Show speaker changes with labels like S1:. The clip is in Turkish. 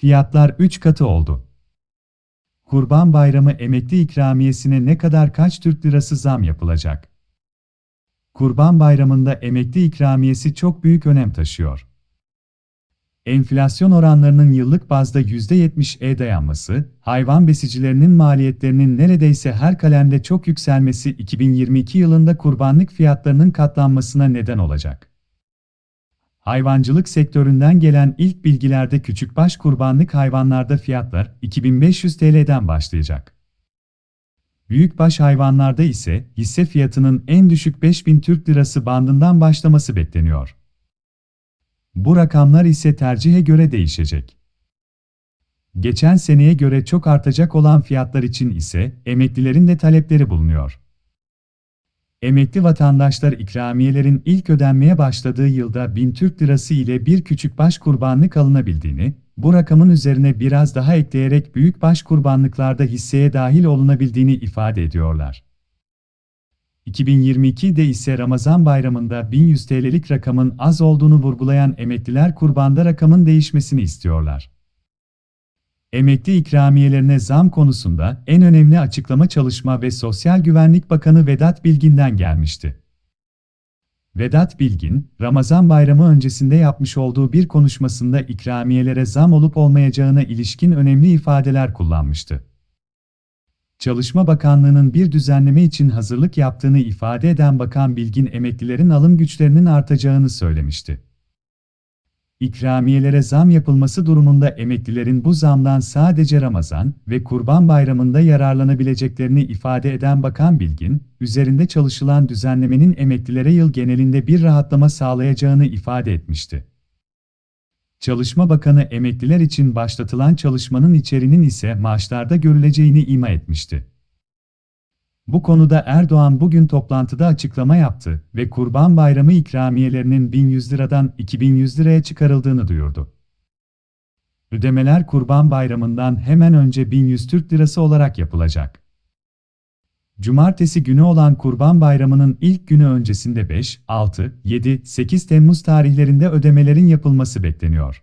S1: Fiyatlar 3 katı oldu. Kurban Bayramı emekli ikramiyesine ne kadar kaç Türk lirası zam yapılacak? Kurban Bayramı'nda emekli ikramiyesi çok büyük önem taşıyor. Enflasyon oranlarının yıllık bazda %70'e dayanması, hayvan besicilerinin maliyetlerinin neredeyse her kalemde çok yükselmesi 2022 yılında kurbanlık fiyatlarının katlanmasına neden olacak. Hayvancılık sektöründen gelen ilk bilgilerde küçükbaş kurbanlık hayvanlarda fiyatlar 2500 TL'den başlayacak. Büyükbaş hayvanlarda ise hisse fiyatının en düşük 5000 Türk Lirası bandından başlaması bekleniyor. Bu rakamlar ise tercihe göre değişecek. Geçen seneye göre çok artacak olan fiyatlar için ise emeklilerin de talepleri bulunuyor. Emekli vatandaşlar ikramiyelerin ilk ödenmeye başladığı yılda 1000 Türk Lirası ile bir küçük baş kurbanlık alınabildiğini, bu rakamın üzerine biraz daha ekleyerek büyük baş kurbanlıklarda hisseye dahil olunabildiğini ifade ediyorlar. 2022'de ise Ramazan bayramında 1100 TL'lik rakamın az olduğunu vurgulayan emekliler kurbanda rakamın değişmesini istiyorlar. Emekli ikramiyelerine zam konusunda en önemli açıklama Çalışma ve Sosyal Güvenlik Bakanı Vedat Bilgin'den gelmişti. Vedat Bilgin, Ramazan bayramı öncesinde yapmış olduğu bir konuşmasında ikramiyelere zam olup olmayacağına ilişkin önemli ifadeler kullanmıştı. Çalışma Bakanlığı'nın bir düzenleme için hazırlık yaptığını ifade eden Bakan Bilgin emeklilerin alım güçlerinin artacağını söylemişti. İkramiyelere zam yapılması durumunda emeklilerin bu zamdan sadece Ramazan ve Kurban Bayramı'nda yararlanabileceklerini ifade eden Bakan Bilgin, üzerinde çalışılan düzenlemenin emeklilere yıl genelinde bir rahatlama sağlayacağını ifade etmişti. Çalışma Bakanı emekliler için başlatılan çalışmanın içeriğinin ise maaşlarda görüleceğini ima etmişti. Bu konuda Erdoğan bugün toplantıda açıklama yaptı ve Kurban Bayramı ikramiyelerinin 1100 liradan 2100 liraya çıkarıldığını duyurdu. Ödemeler Kurban Bayramı'ndan hemen önce 1100 Türk Lirası olarak yapılacak. Cumartesi günü olan Kurban Bayramı'nın ilk günü öncesinde 5, 6, 7, 8 Temmuz tarihlerinde ödemelerin yapılması bekleniyor.